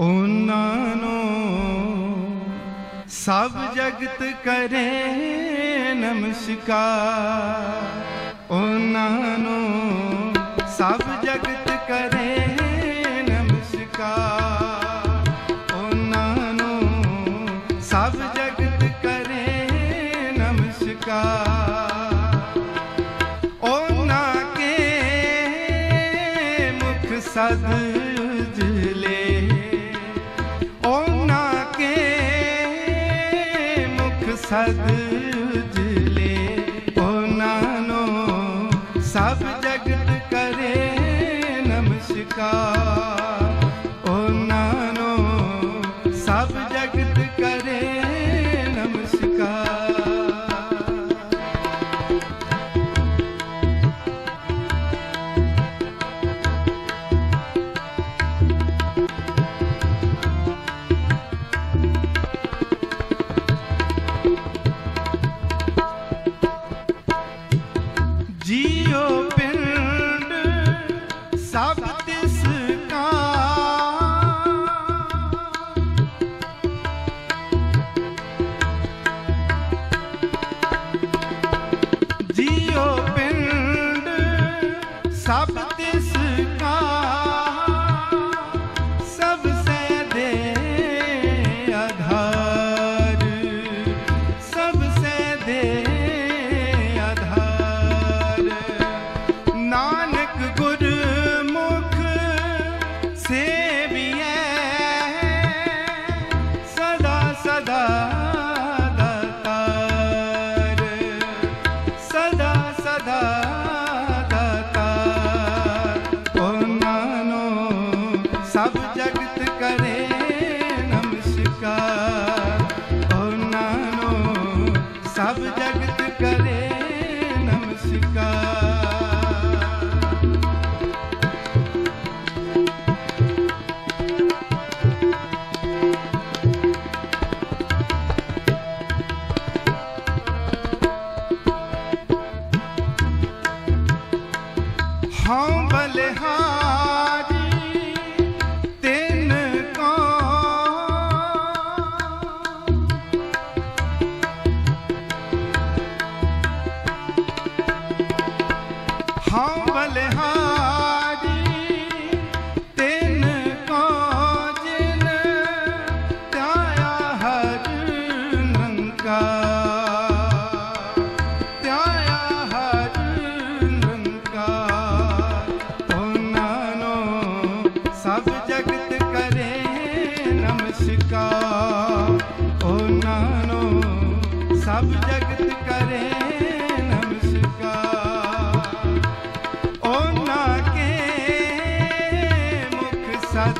ਉਹਨਾਂ ਨੂੰ ਸਭ ਜਗਤ ਕਰੇ ਨਮਸਕਾਰ। ਉਹਨਾਂ ਨੂੰ ਸਭ ਜਗਤ ਕਰੇ ਨਮਸਕਾਰ। ਉਹਨਾਂ ਨੂੰ ਸਭ ਜਗਤ ਕਰੇ ਨਮਸਕਾਰ। ਉਹਨਾਂ ਕੇ ਮੁਖ ਸਦ ਉਜਲੇ ਸਦ ਉਜਲੇ ਉਹਨਾਂ ਨੂੰ ਸਭ ਜਗਤ ਕਰੇ ਨਮਸਕਾਰ। ਸਭ ਹਾਂ ਬਲਿਹਾਰੀ। ਸਭ ਜਗਤ ਕਰੇ ਨਮਸਕਾਰ। ਉਹਨਾਂ ਨੂੰ ਸਭ ਜਗਤ ਕਰੇ ਨਮਸਕਾਰ। ਉਹਨਾਂ ਕੇ ਮੁਖ ਸਦ